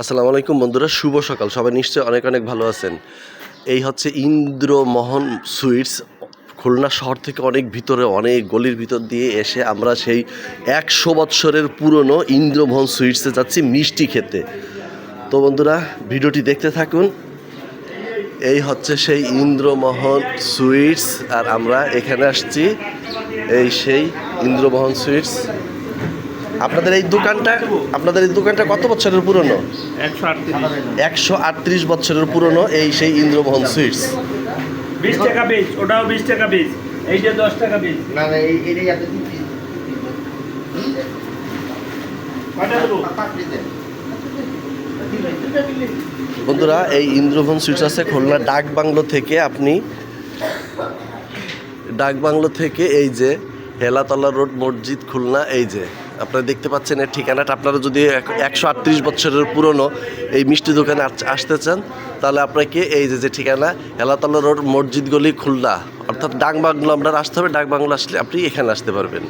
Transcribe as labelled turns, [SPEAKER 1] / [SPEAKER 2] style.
[SPEAKER 1] আসসালামু আলাইকুম বন্ধুরা, শুভ সকাল। সবাই নিশ্চয়ই অনেক অনেক ভালো আছেন। এই হচ্ছে ইন্দ্রমোহন সুইটস, খুলনা শহর থেকে অনেক ভিতরে, অনেক গলির ভিতর দিয়ে এসে আমরা সেই একশো বৎসরের পুরনো ইন্দ্রমোহন সুইটসে যাচ্ছি মিষ্টি খেতে। তো বন্ধুরা, ভিডিওটি দেখতে থাকুন। এই হচ্ছে সেই ইন্দ্রমোহন সুইটস, আর আমরা এখানে আসছি। এই সেই ইন্দ্রমোহন সুইটস। আপনাদের এই দোকানটা আপনাদের এই দোকানটা কত বছরের পুরনো?
[SPEAKER 2] একশো আটত্রিশ
[SPEAKER 1] একশো আটত্রিশ বছরের পুরনো এই সেই ইন্দ্রমোহন সুইটস।
[SPEAKER 2] বিশ টাকা পিস ওটাও বিশ টাকা পিস এইটা দশ টাকা পিস
[SPEAKER 3] না না এই আপনি দিন।
[SPEAKER 2] কয়টা দেবো?
[SPEAKER 3] পাপড়ি দেন
[SPEAKER 1] বন্ধুরা এই ইন্দ্রমোহন সুইটস আছে খুলনা ডাক বাংলো থেকে আপনি ডাক বাংলো থেকে এই যে হেলাতলা রোড মসজিদ খুলনা এই যে। আপনারা দেখতে পাচ্ছেন এর ঠিকানাটা। আপনারা যদি একশো আটত্রিশ বছরের পুরনো এই মিষ্টি দোকানে আস- আসতে চান, তাহলে আপনাকে এই যে যে ঠিকানা হেলাতলা রোড, মসজিদ গলি খুলনা, অর্থাৎ ডাক বাংলো আপনার আসতে হবে ডাক বাংলো আসলে আপনি এখানে আসতে পারবেন।